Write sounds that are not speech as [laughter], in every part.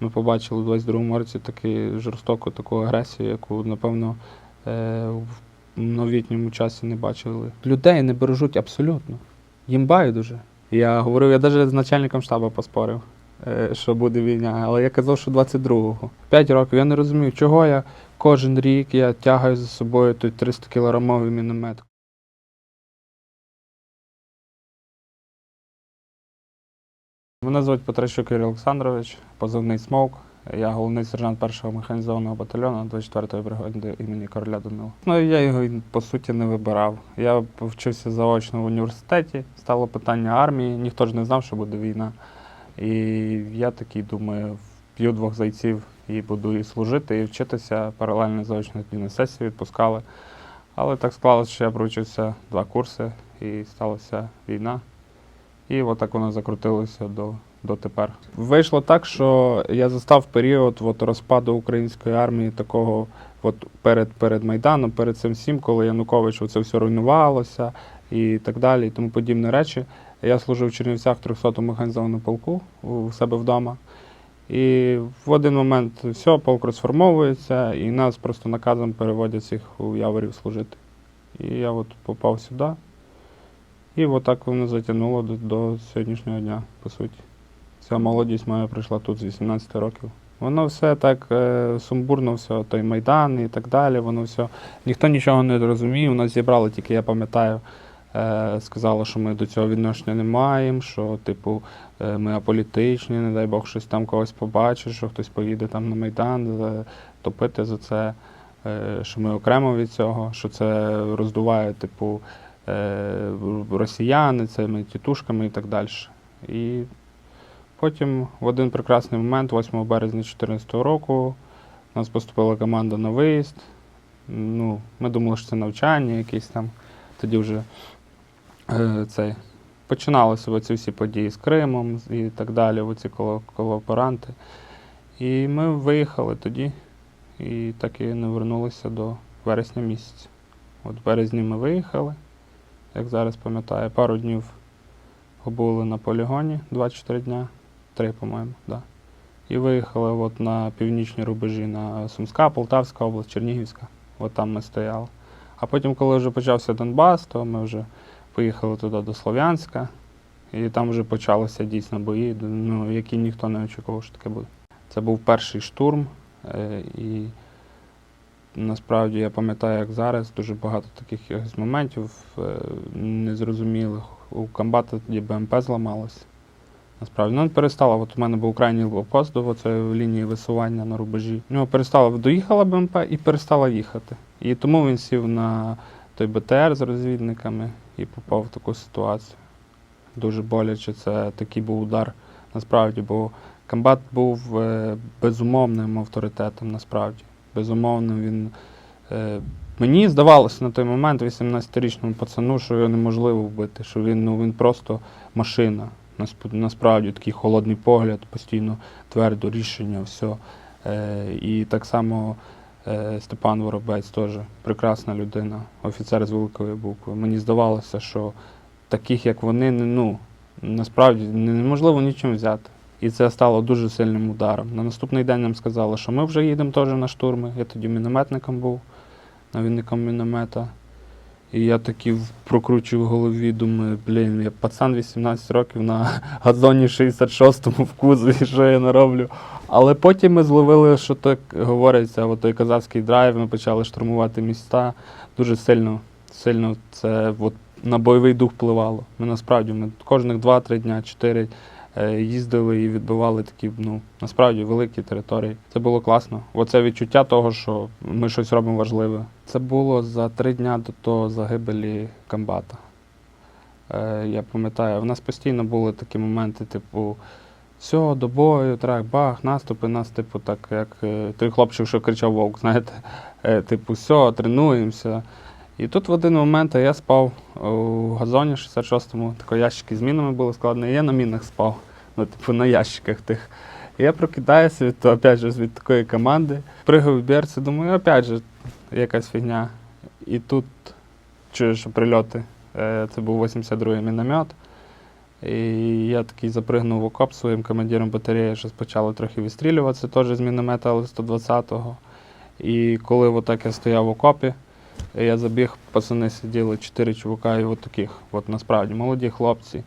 Ми побачили у 22-му році таку жорстоку таку агресію, яку, напевно, е, в новітньому часі не бачили. Людей не бережуть абсолютно. Їм байдуже. Я говорив, я навіть з начальником штабу поспорив, е, що буде війна, але я казав, що 22-го. П'ять років я не розумів, чого я кожен рік я тягаю за собою той 300 кілограмовий міномет. Мене звуть Петрищук Юрій Олександрович, позивний Смовк. Я головний сержант першого механізованого батальйону 24-ї бригади імені Короля Данила. Ну я його по суті не вибирав. Я вчився заочно в університеті, стало питання армії, ніхто ж не знав, що буде війна. І я такий думаю, вб'ю двох зайців і буду і служити, і вчитися паралельно заочно на сесію відпускали. Але так склалося, що я провчився два курси і сталася війна. І отак воно закрутилося до, до тепер. Вийшло так, що я застав період от, розпаду української армії такого от, перед, перед Майданом, перед цим всім, коли Янукович це все руйнувалося і так далі, і тому подібні речі. Я служив в Чернівцях в 300-му механізованому полку у себе вдома. І в один момент все, полк розформовується, і нас просто наказом переводять всіх у Яворів служити. І я от попав сюди. І отак воно затягнуло до, до сьогоднішнього дня, по суті. Вся молодість моя прийшла тут з 18 років. Воно все так е, сумбурно, все, той Майдан і так далі. Воно все. Ніхто нічого не розуміє. У нас зібрали, тільки я пам'ятаю, е, сказали, що ми до цього відношення не маємо, що, типу, е, ми аполітичні, не дай Бог, щось там когось побачить, що хтось поїде там на Майдан е, топити за це, е, що ми окремо від цього, що це роздуває, типу, росіяни, цими тітушками і так далі. І потім в один прекрасний момент, 8 березня 2014 року, у нас поступила команда на виїзд. Ну, ми думали, що це навчання якесь там. Тоді вже е, цей, починалися оці всі події з Кримом і так далі, оці коло- колаборанти. І ми виїхали тоді і так і не вернулися до вересня місяця. От в березні ми виїхали як зараз пам'ятаю, пару днів побули на полігоні 24 дня, три, по-моєму, да. І виїхали от на північні рубежі на Сумська, Полтавська область, Чернігівська. От там ми стояли. А потім, коли вже почався Донбас, то ми вже поїхали туди до Слов'янська, і там вже почалися дійсно бої, ну, які ніхто не очікував, що таке буде. Це був перший штурм, е, і Насправді я пам'ятаю, як зараз дуже багато таких моментів е, незрозумілих. У комбата тоді БМП зламалось. Насправді, ну перестала. От у мене був крайній блокпост до цієї лінії висування на рубежі. У нього перестала доїхала БМП і перестала їхати. І тому він сів на той БТР з розвідниками і попав в таку ситуацію. Дуже боляче. Це такий був удар насправді, бо комбат був е, безумовним авторитетом насправді безумовно, він. Е, мені здавалося на той момент 18-річному пацану, що його неможливо вбити, що він, ну, він просто машина. Насправді такий холодний погляд, постійно твердо рішення, все. Е, і так само е, Степан Воробець теж прекрасна людина, офіцер з великої букви. Мені здавалося, що таких, як вони, ну, насправді неможливо нічим взяти. І це стало дуже сильним ударом. На наступний день нам сказали, що ми вже їдемо теж на штурми. Я тоді мінометником був, навідником міномета. І я такий прокручую в голові, думаю, блін, я пацан 18 років на [laughs] газоні 66-му в кузові, що я нароблю. Але потім ми зловили, що так говориться, от той казацький драйв, ми почали штурмувати міста. Дуже сильно, сильно це от, на бойовий дух впливало. Ми насправді ми кожних 2-3 дня, 4 е, їздили і відбивали такі, ну, насправді великі території. Це було класно. Оце відчуття того, що ми щось робимо важливе. Це було за три дня до того загибелі комбата. Е, я пам'ятаю, в нас постійно були такі моменти, типу, все, до бою, трак, бах, наступи, нас, типу, так, як е, той хлопчик, що кричав вовк, знаєте, е, типу, все, тренуємося. І тут в один момент я спав у газоні 66-му, такі ящики з мінами були складені, і я на мінах спав, ну, типу, на ящиках тих. Я прокидаюся від, опять же, від такої команди, пригаю в берці, думаю, опять же, якась фігня. І тут чую, що прильоти. Е, Це був 82-й міномет. І я такий запригнув в окоп своїм командиром батареї, що почало трохи відстрілюватися, теж з міномета, але 120-го. І коли отак я стояв в окопі, я забіг, пацани сиділи чотири чувака, і от от насправді, молоді хлопці.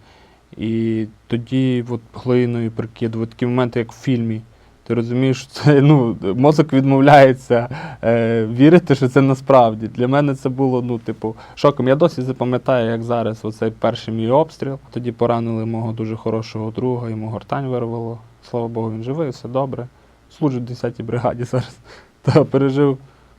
І тоді от глиною прикидував такі моменти, як в фільмі. Ти розумієш, це ну, мозок відмовляється е, вірити, що це насправді. Для мене це було, ну, типу, шоком. Я досі запам'ятаю, як зараз оцей перший мій обстріл. Тоді поранили мого дуже хорошого друга, йому гортань вирвало. Слава Богу, він живий, все добре. Служить в 10-й бригаді зараз. [laughs] Та пережив,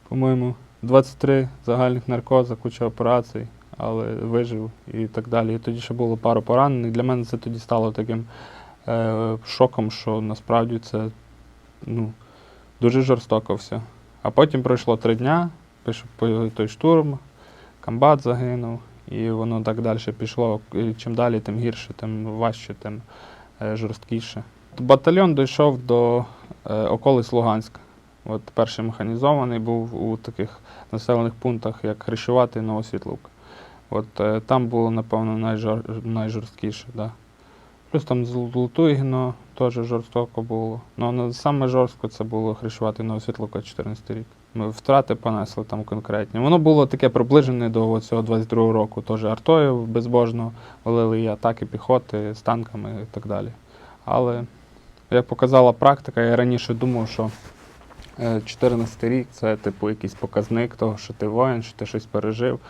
по-моєму, 23 загальних наркоза, куча операцій, але вижив і так далі. І тоді ще було пару поранених. Для мене це тоді стало таким е, шоком, що насправді це ну, дуже жорстоко все. А потім пройшло три дня, той штурм, комбат загинув, і воно так далі пішло. Чим далі, тим гірше, тим важче, тим е, жорсткіше. Батальйон дійшов до е, околиць Луганська. От перший механізований був у таких населених пунктах, як Хрещувати і Новосвітловка. От е, там було, напевно, найжор... найжорсткіше. Да. Плюс там Золотуйгіно теж жорстоко було. Ну, саме жорстко це було Хрещувати Новосвітловка 14 рік. Ми втрати понесли там конкретні. Воно було таке приближене до цього 22-го року. Теж артою безбожно валили і атаки піхоти з танками і так далі. Але, як показала практика, я раніше думав, що е, 14 рік це типу якийсь показник того, що ти воїн, що ти щось пережив.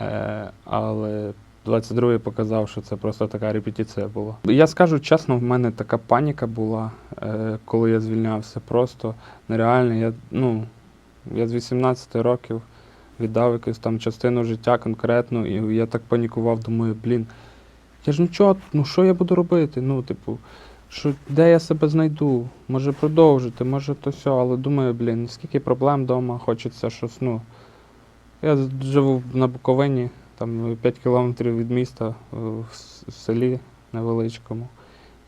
Е, Але 22-й показав, що це просто така репетиція була. Я скажу чесно, в мене така паніка була, е, коли я звільнявся. Просто нереально. Я, ну, я з 18 років віддав якусь там частину життя конкретно, і я так панікував, думаю, блін, я ж нічого, ну що я буду робити? Ну, типу, що, де я себе знайду? Може продовжити, може то все, але думаю, блін, скільки проблем вдома, хочеться щось, ну. Я живу на Буковині, там 5 кілометрів від міста, е, в селі невеличкому.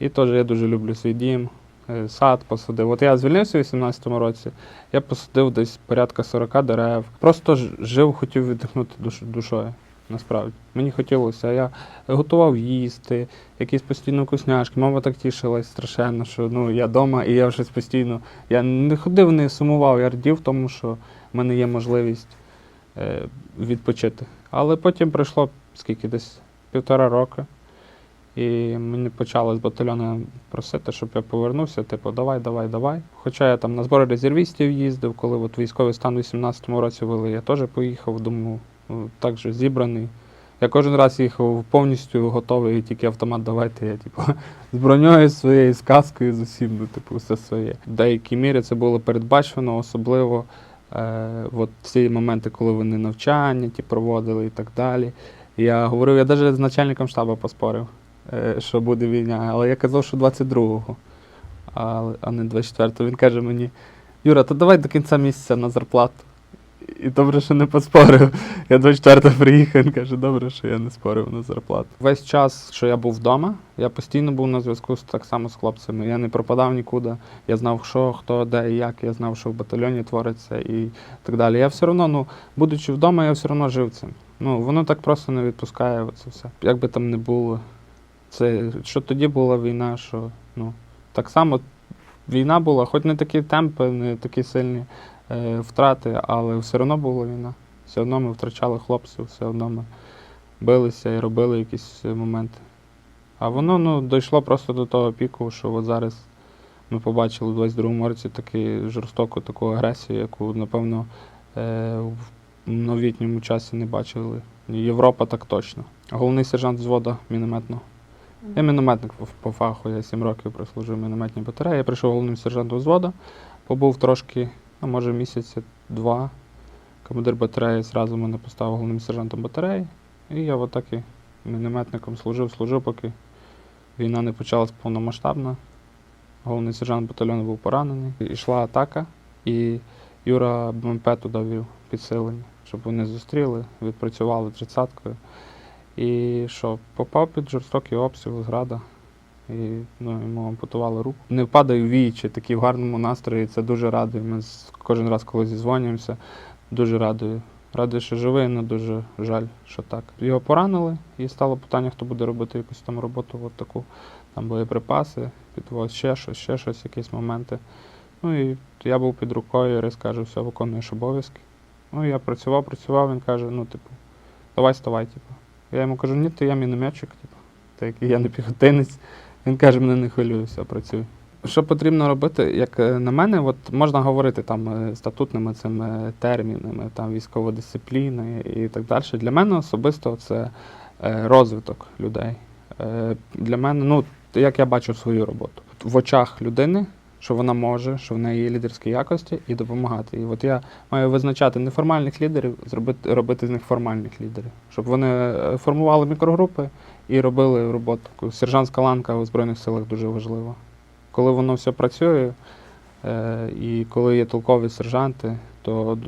І теж я дуже люблю свій дім, е, сад посадив. От я звільнився у 18-му році, я посадив десь порядка 40 дерев. Просто жив, хотів віддихнути душ, душою. Насправді. Мені хотілося. Я готував їсти, якісь постійно вкусняшки. Мама так тішилась страшенно, що ну, я вдома і я щось постійно. Я не ходив, не сумував, я радів тому, що в мене є можливість е, відпочити. Але потім пройшло скільки десь півтора роки. І мені почали з батальйону просити, щоб я повернувся, типу, давай, давай, давай. Хоча я там на збори резервістів їздив, коли от військовий стан у 18-му році вели, я теж поїхав, думаю, ну, так же зібраний. Я кожен раз їхав повністю готовий, тільки автомат давайте. Я типу, [laughs] з броньою своєю, з каскою, з усім, ну, типу, все своє. В деякій мірі це було передбачено, особливо е, от ці моменти, коли вони навчання ті проводили і так далі. Я говорив, я навіть з начальником штабу поспорив, е, що буде війна, але я казав, що 22-го, а, а не 24-го. Він каже мені: Юра, то давай до кінця місяця на зарплату. І добре, що не поспорив. Я 24-го приїхав, він каже, добре, що я не спорив на зарплату. Весь час, що я був вдома, я постійно був на зв'язку з так само з хлопцями. Я не пропадав нікуди. Я знав, що, хто, де і як, я знав, що в батальйоні твориться і так далі. Я все одно, ну, будучи вдома, я все одно жив цим. Ну, воно так просто не відпускає це все. Як би там не було. Це, що тоді була війна, що ну, так само війна була, хоч не такі темпи, не такі сильні втрати, але все одно була війна. Все одно ми втрачали хлопців, все одно ми билися і робили якісь е, моменти. А воно ну, дійшло просто до того піку, що от зараз ми побачили у 22-му році таку жорстоку таку агресію, яку, напевно, е, в новітньому часі не бачили. Європа так точно. Головний сержант взводу мінометного. Я мінометник по- по фаху, я 7 років прослужив мінометній батареї. Я прийшов головним сержантом взводу, побув трошки, ну, може місяці два. Командир батареї зразу мене поставив головним сержантом батареї. І я отак і мінометником служив, служив, поки війна не почалась повномасштабна. Головний сержант батальйону був поранений. Ішла атака, і Юра БМП туди вів підсилення, щоб вони зустріли, відпрацювали тридцяткою. І що, попав під жорстокий обстріл, зрада. І ну, йому ампутували руку. Не впадай в вічі, такий в гарному настрої. Це дуже радує. Ми кожен раз, коли зізвонюємося, дуже радує. Радий, що живий, але дуже жаль, що так. Його поранили, і стало питання, хто буде робити якусь там роботу, от таку, там боєприпаси, підвоз, ще щось, ще щось, якісь моменти. Ну і я був під рукою, Рис каже, все, виконуєш обов'язки. Ну, я працював, працював, він каже, ну, типу, давай ставай, типу. Я йому кажу, ні, то я мінометчик, типу, так я не піхотинець. Він каже, мене не хвилює, все, працюй. Що потрібно робити, як е, на мене, от можна говорити там е, статутними цими термінами, там військова дисципліна і, так далі. Для мене особисто це е, розвиток людей. Для мене, ну, як я бачу свою роботу. В очах людини, що вона може, що в неї є лідерські якості, і допомагати. І от я маю визначати неформальних лідерів, зробити робити з них формальних лідерів, щоб вони формували мікрогрупи і робили роботу. Сержантська ланка у Збройних силах дуже важлива. Коли воно все працює, е, і коли є толкові сержанти, то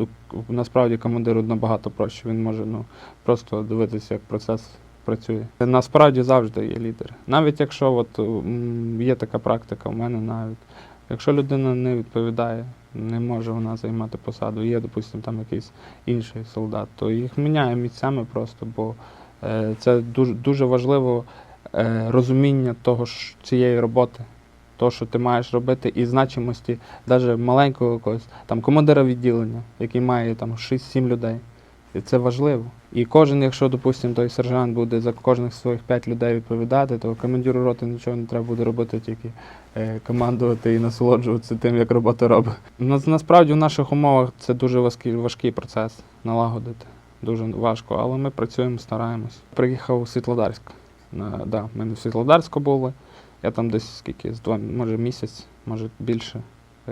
насправді командиру набагато проще. Він може ну, просто дивитися, як процес працює. Насправді завжди є лідери. Навіть якщо от, є така практика, у мене навіть. Якщо людина не відповідає, не може вона займати посаду, є, допустимо, там якийсь інший солдат, то їх міняє місцями просто, бо це дуже, дуже важливо е, розуміння того цієї роботи, того, що ти маєш робити, і значимості навіть маленького якогось там командира відділення, який має там 6-7 людей. І це важливо. І кожен, якщо, допустимо, той сержант буде за кожних своїх 5 людей відповідати, то командиру роти нічого не треба буде робити, тільки е, командувати і насолоджуватися тим, як робота робить. На, насправді в наших умовах це дуже важкий, важкий процес налагодити. Дуже важко, але ми працюємо, стараємось. Приїхав у Світлодарськ. Да, ми в Світлодарську були. Я там десь скільки, з два, може місяць, може більше.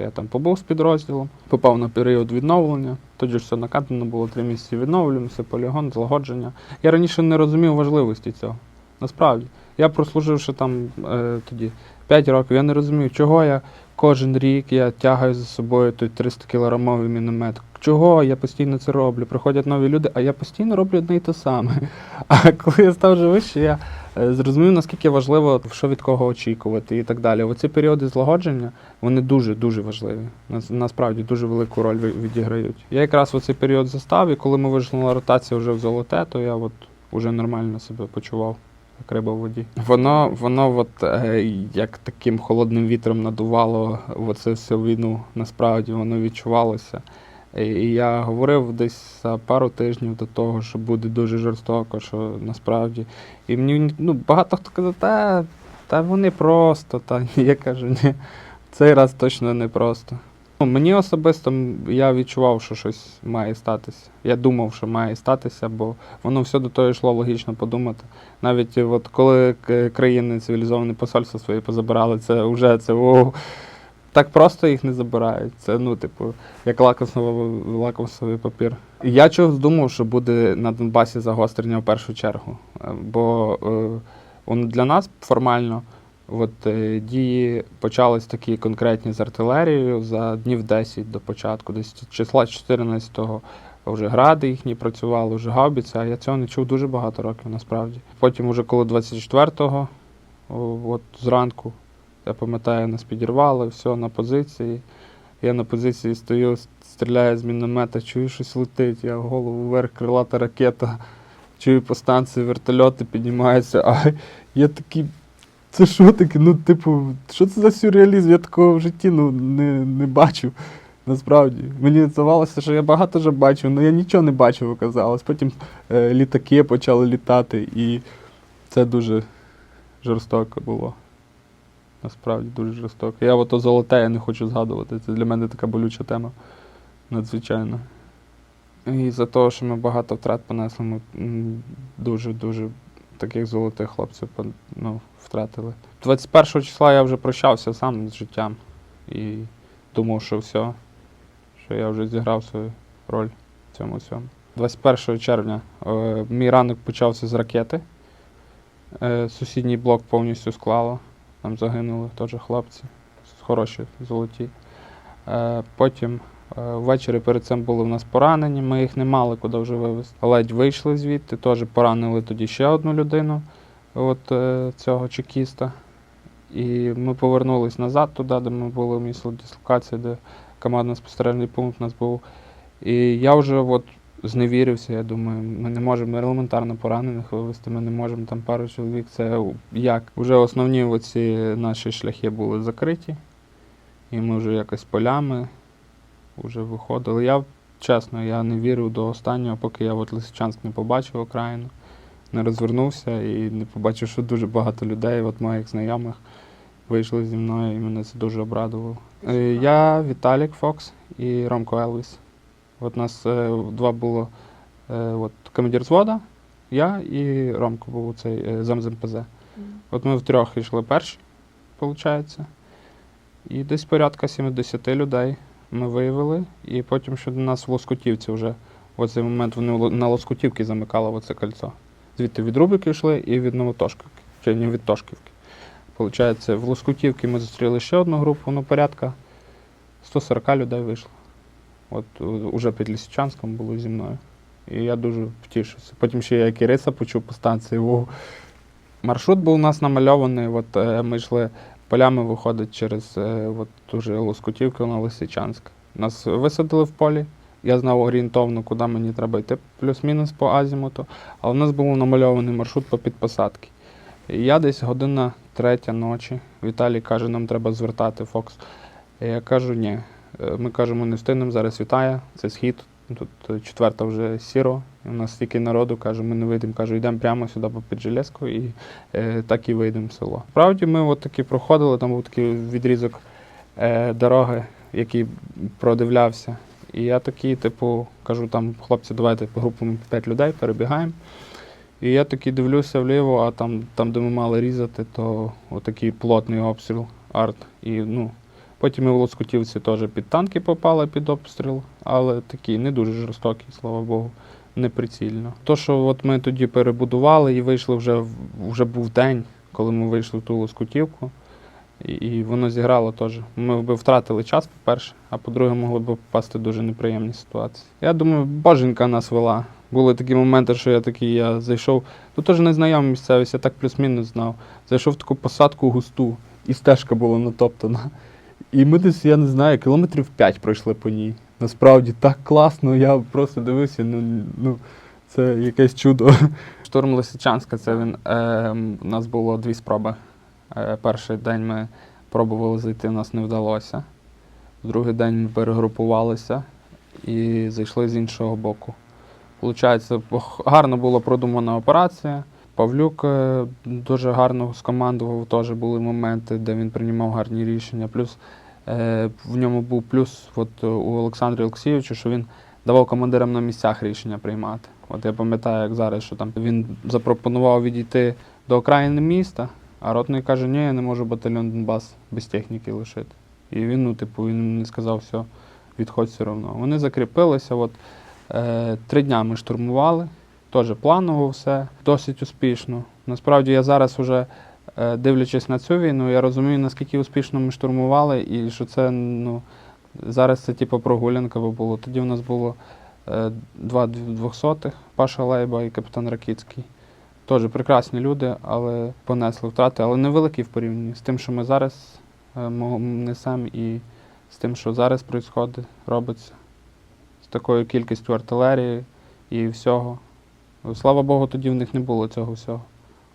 Я там побув з підрозділом, попав на період відновлення. Тоді ж все накатано було три місяці відновлюємося, полігон, злагодження. Я раніше не розумів важливості цього. Насправді. Я прослуживши там е, тоді 5 років, я не розумів, чого я кожен рік я тягаю за собою той 300 кілограмовий міномет. Чого я постійно це роблю? Приходять нові люди, а я постійно роблю одне й те саме. [laughs] А коли я став вже вище, я е, зрозумів, наскільки важливо, що від кого очікувати і так далі. Оці періоди злагодження вони дуже-дуже важливі. Насправді дуже велику роль відіграють. Я якраз в цей період застав, і коли ми вийшли на ротацію вже в золоте, то я от уже нормально себе почував. Як риба в воді. Воно, воно от, е, як таким холодним вітром надувало оце всю війну. Насправді воно відчувалося. І я говорив десь за пару тижнів до того, що буде дуже жорстоко, що насправді. І мені ну, багато хто казав, та, та вони просто, та я кажу, ні, цей раз точно не просто. Ну, мені особисто я відчував, що щось має статися. Я думав, що має статися, бо воно все до того йшло логічно подумати. Навіть от коли країни цивілізовані посольства свої позабирали, це вже це о, так просто їх не забирають. Це ну, типу, як лакмусовий, лакмусовий папір. Я чогось думав, що буде на Донбасі загострення в першу чергу. Е, Бо е, для нас формально от, е, дії почались такі конкретні з артилерією за днів 10 до початку, десь числа 14-го. Вже гради їхні працювали, вже гаубіці, а я цього не чув дуже багато років насправді. Потім, уже коли 24-го, от зранку, я пам'ятаю, нас підірвали, все на позиції. Я на позиції стою, стріляю з міномета, чую, щось летить, я голову вверх, крилата ракета, чую по станції вертольоти піднімаються, а я такий. Це що таке? Ну, типу, що це за сюрреалізм? Я такого в житті ну, не, не бачив. Насправді. Мені здавалося, що я багато вже бачив, але я нічого не бачив, оказалось. Потім е, літаки почали літати, і це дуже жорстоко було. Насправді дуже жорстоко. Я ото золоте я не хочу згадувати. Це для мене така болюча тема. Надзвичайно. І за того, що ми багато втрат понесли, ми дуже-дуже таких золотих хлопців ну, втратили. 21 числа я вже прощався сам з життям і думав, що все, що я вже зіграв свою роль в цьому всьому. 21 червня е, мій ранок почався з ракети. Е, сусідній блок повністю склало. Там загинули теж хлопці, хороші, золоті. Е, потім е, ввечері перед цим були в нас поранені, ми їх не мали куди вже вивезти. Ледь вийшли звідти, теж поранили тоді ще одну людину, от е, цього чекіста. І ми повернулись назад туди, де ми були в місці дислокації, де командно-спостережний пункт у нас був. І я вже от зневірився. Я думаю, ми не можемо елементарно поранених вивезти, ми не можемо там пару чоловік. Це як? Вже основні оці наші шляхи були закриті, і ми вже якось полями вже виходили. Я чесно, я не вірив до останнього, поки я от Лисичанськ не побачив окраїну, не розвернувся і не побачив, що дуже багато людей, от моїх знайомих, вийшли зі мною, і мене це дуже обрадувало. Е, Я Віталік Фокс і Ромко Елвіс. От нас е, два було е, от, командир звода, я і Ромко був цей е, зам з МПЗ. От ми втрьох йшли перші, виходить. І десь порядка 70 людей ми виявили. І потім ще до нас в Лоскутівці вже в цей момент вони на Лоскутівки замикали оце кольцо. Звідти від Рубики йшли і від Новотошківки, чи не від Тошківки. Получається, в Лоскутівці ми зустріли ще одну групу, ну порядка 140 людей вийшло. От у- уже під Лісичанськом було зі мною. І я дуже втішився. Потім ще я Кириса почув по станції. Вау. Маршрут був у нас намальований. От е, ми йшли полями, виходить через е, от, уже Лоскутівку на Лисичанськ. Нас висадили в полі. Я знав орієнтовно, куди мені треба йти, плюс-мінус по азімуту. Але в нас був намальований маршрут по підпосадки. Я десь година третя ночі. Віталій каже, нам треба звертати Фокс. Я кажу, ні. Е, Ми кажемо, не встигнемо, зараз вітає, це схід. Тут е, четверта вже сіро. У нас стільки народу, каже, ми не вийдемо. Кажу, йдемо прямо сюди по Піджелезку і е, так і вийдемо в село. Справді ми от таки проходили, там був такий відрізок е, дороги, який продивлявся. І я такий, типу, кажу, там, хлопці, давайте по групам 5 людей перебігаємо. І я такий дивлюся вліво, а там, там де ми мали різати, то отакий плотний обстріл арт. І, ну, потім ми в Лоскутівці теж під танки попали під обстріл, але такий не дуже жорстокий, слава Богу, неприцільно. То, що от ми тоді перебудували і вийшли вже, вже був день, коли ми вийшли в ту Лоскутівку. І, і воно зіграло теж. Ми б втратили час, по-перше, а по-друге, могли б попасти в дуже неприємні ситуації. Я думаю, боженька нас вела. Були такі моменти, що я такий, я зайшов. Тут теж незнайома місцевість, я так плюс-мінус знав. Зайшов в таку посадку густу, і стежка була натоптана. І ми десь, я не знаю, кілометрів 5 пройшли по ній. Насправді так класно, я просто дивився, ну, ну це якесь чудо. Штурм Лисичанська, це він. Е, у нас було дві спроби. Е, перший день ми пробували зайти, у нас не вдалося. Другий день ми перегрупувалися і зайшли з іншого боку. Получається, гарно була продумана операція. Павлюк е, дуже гарно скомандував, теж були моменти, де він приймав гарні рішення. Плюс е, в ньому був плюс от, е, у Олександра Олексійовича, що він давав командирам на місцях рішення приймати. От я пам'ятаю, як зараз, що там він запропонував відійти до окраїни міста, а ротний каже, ні, я не можу батальйон Донбас без техніки лишити. І він, ну, типу, він не сказав, все, відходь все одно. Вони закріпилися. От, е, три дня ми штурмували, теж планово все, досить успішно. Насправді я зараз вже, е, дивлячись на цю війну, я розумію, наскільки успішно ми штурмували, і що це, ну, зараз це типу прогулянка бо було. Тоді у нас було е, два двохсотих, Паша Лейба і капітан Ракіцький. Теж прекрасні люди, але понесли втрати, але невеликі в порівнянні з тим, що ми зараз е, несемо, і з тим, що зараз відбувається, робиться, з такою кількістю артилерії і всього. Слава Богу, тоді в них не було цього всього.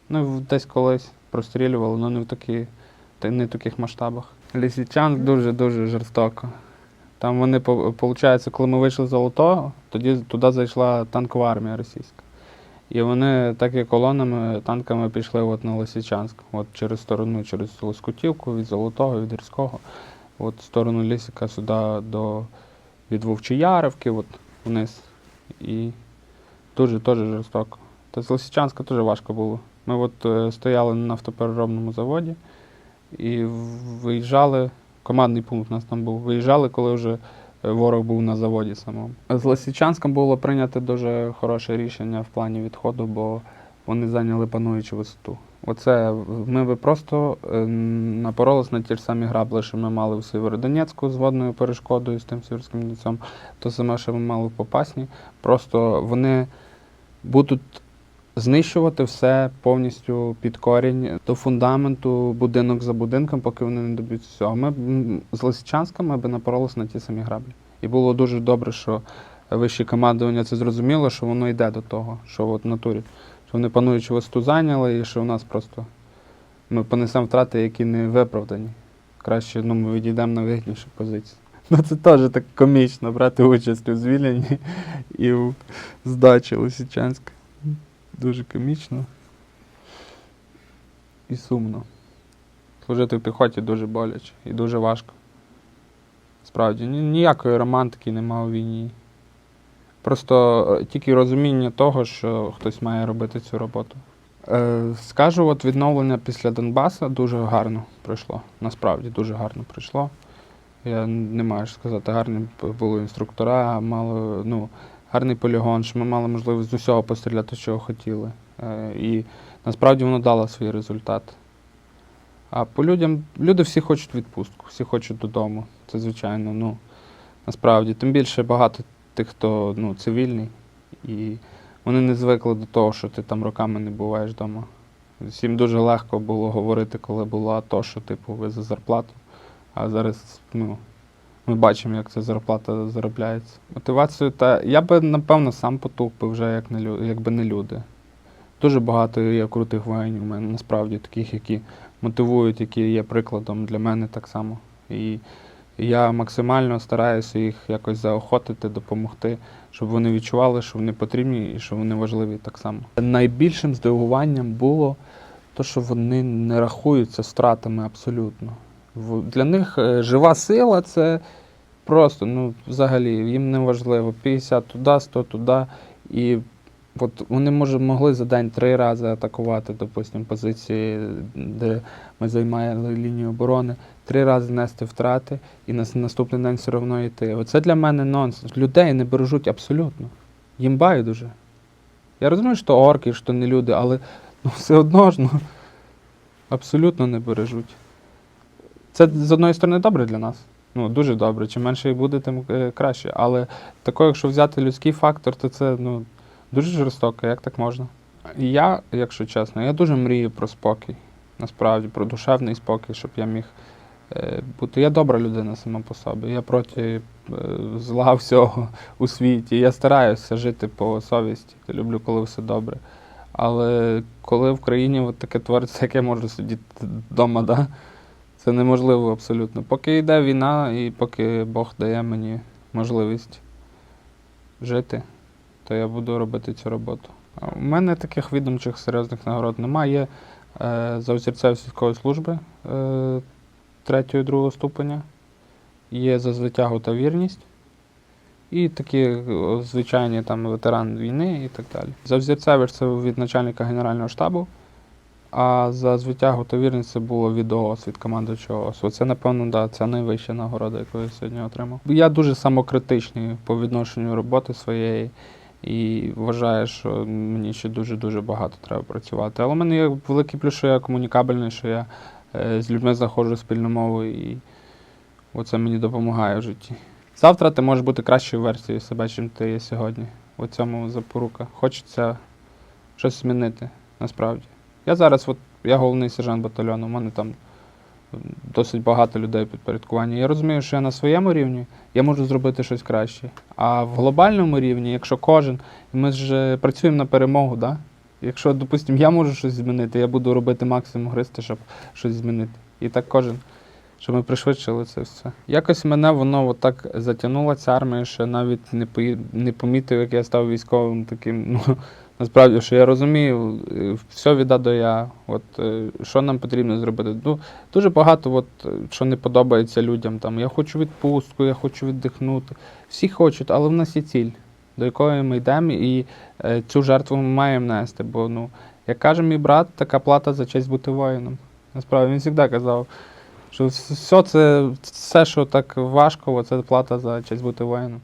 Ну, десь колись прострілювали, але не в такі, не в таких масштабах. Лісічан дуже-дуже жорстоко. Там вони, виходить, коли ми вийшли з Золотого, тоді туди зайшла танкова армія російська. І вони так і колонами, танками пішли от на Лисичанськ, от через сторону, через Лоскутівку, від Золотого, від Гірського, от в сторону Лісика сюди до від Вовчиярівки, от вниз. І дуже теж жорстоко. Та з Лисичанська теж важко було. Ми от е, стояли на нафтопереробному заводі і виїжджали, командний пункт у нас там був, виїжджали, коли вже е, ворог був на заводі самому. З Лисичанськом було прийнято дуже хороше рішення в плані відходу, бо вони зайняли пануючу висоту. Оце ми би просто е, напоролись на ті ж самі грабли, що ми мали в Сєвєродонецьку з водною перешкодою, з тим Сіверським Донцем, то саме, що ми мали в Попасні. Просто вони будуть знищувати все повністю під корінь до фундаменту, будинок за будинком, поки вони не доб'ються всього. Ми з Лисичанська ми б напоролися на ті самі граблі. І було дуже добре, що вище командування це зрозуміло, що воно йде до того, що от в натурі. Що вони пануючу висоту зайняли, і що у нас просто ми понесемо втрати, які не виправдані. Краще ну, ми відійдемо на вигідніші позиції. Ну це теж так комічно брати участь у звільненні і у здачі Лисичанська. Дуже комічно і сумно. Служити в піхоті дуже боляче і дуже важко. Справді, ні- ніякої романтики нема у війні. Просто е, тільки розуміння того, що хтось має робити цю роботу. Е, скажу, от відновлення після Донбаса дуже гарно пройшло. Насправді дуже гарно пройшло. Я не маю що сказати, гарні були інструктора, мало, ну, гарний полігон, що ми мали можливість з усього постріляти, чого хотіли. Е, і насправді воно дало свій результат. А по людям, люди всі хочуть відпустку, всі хочуть додому. Це звичайно, ну, насправді. Тим більше багато тих, хто ну, цивільний, і вони не звикли до того, що ти там роками не буваєш вдома. Всім дуже легко було говорити, коли було АТО, що типу ви за зарплату. А зараз ну, ми бачимо, як ця зарплата заробляється. Мотивацію та я би напевно сам потух би вже як не лю- якби не люди. Дуже багато є крутих воїнів у мене, насправді таких, які мотивують, які є прикладом для мене так само. І я максимально стараюся їх якось заохотити, допомогти, щоб вони відчували, що вони потрібні і що вони важливі так само. Найбільшим здивуванням було те, що вони не рахуються стратами абсолютно. Для них е, жива сила це просто, ну, взагалі, їм не важливо. 50 туди, 100 туди. І от вони може, могли за день три рази атакувати, допустимо, позиції, де ми займали лінію оборони, три рази нести втрати і на наступний день все одно йти. Оце для мене нонсенс. Людей не бережуть абсолютно. Їм байдуже. Я розумію, що орки, що не люди, але ну, все одно ж ну, абсолютно не бережуть. Це з одної сторони добре для нас. Ну, дуже добре. Чим менше їх буде, тим е, краще. Але тако, якщо взяти людський фактор, то це ну, дуже жорстоко, як так можна? І Я, якщо чесно, я дуже мрію про спокій. Насправді, про душевний спокій, щоб я міг е, бути. Я добра людина сама по собі. Я проти е, зла [laughs] всього у світі. Я стараюся жити по совісті. Люблю, коли все добре. Але коли в країні от таке твориться, як я можу сидіти вдома, да? Це неможливо абсолютно. Поки йде війна і поки Бог дає мені можливість жити, то я буду робити цю роботу. У мене таких відомчих серйозних нагород немає. Є е, за взірцем військової служби е, третього і другого ступеня, є за звитягу та вірність. І такі звичайні там ветеран війни і так далі. За взірцевич це від начальника Генерального штабу, а за вірність це було від ООС, від командуючого ООС. Оце, напевно, да, це найвища нагорода, яку я сьогодні отримав. Я дуже самокритичний по відношенню роботи своєї і вважаю, що мені ще дуже-дуже багато треба працювати. Але в мене є великий плюс, що я комунікабельний, що я е, з людьми знаходжу спільну мову, і оце мені допомагає в житті. Завтра ти можеш бути кращою версією себе, чим ти є сьогодні. У цьому запорука. Хочеться щось змінити, насправді. Я зараз, от, я головний сержант батальйону, у мене там досить багато людей підпорядкування. Я розумію, що я на своєму рівні я можу зробити щось краще. А в глобальному рівні, якщо кожен, ми ж е, працюємо на перемогу, да? якщо, допустимо, я можу щось змінити, я буду робити максимум гристи, щоб щось змінити. І так кожен, щоб ми пришвидшили це все. Якось мене воно отак затягнуло, ця армія, що навіть не, не помітив, як я став військовим таким. Ну, насправді, що я розумію, е, все віда до я. От, е, що нам потрібно зробити. Ну, дуже багато, от, що не подобається людям. Там, я хочу відпустку, я хочу віддихнути. Всі хочуть, але в нас є ціль, до якої ми йдемо, і е, цю жертву ми маємо нести. Бо, ну, як каже мій брат, така плата за честь бути воїном. Насправді він завжди казав, що все це, все, що так важко, це плата за честь бути воїном.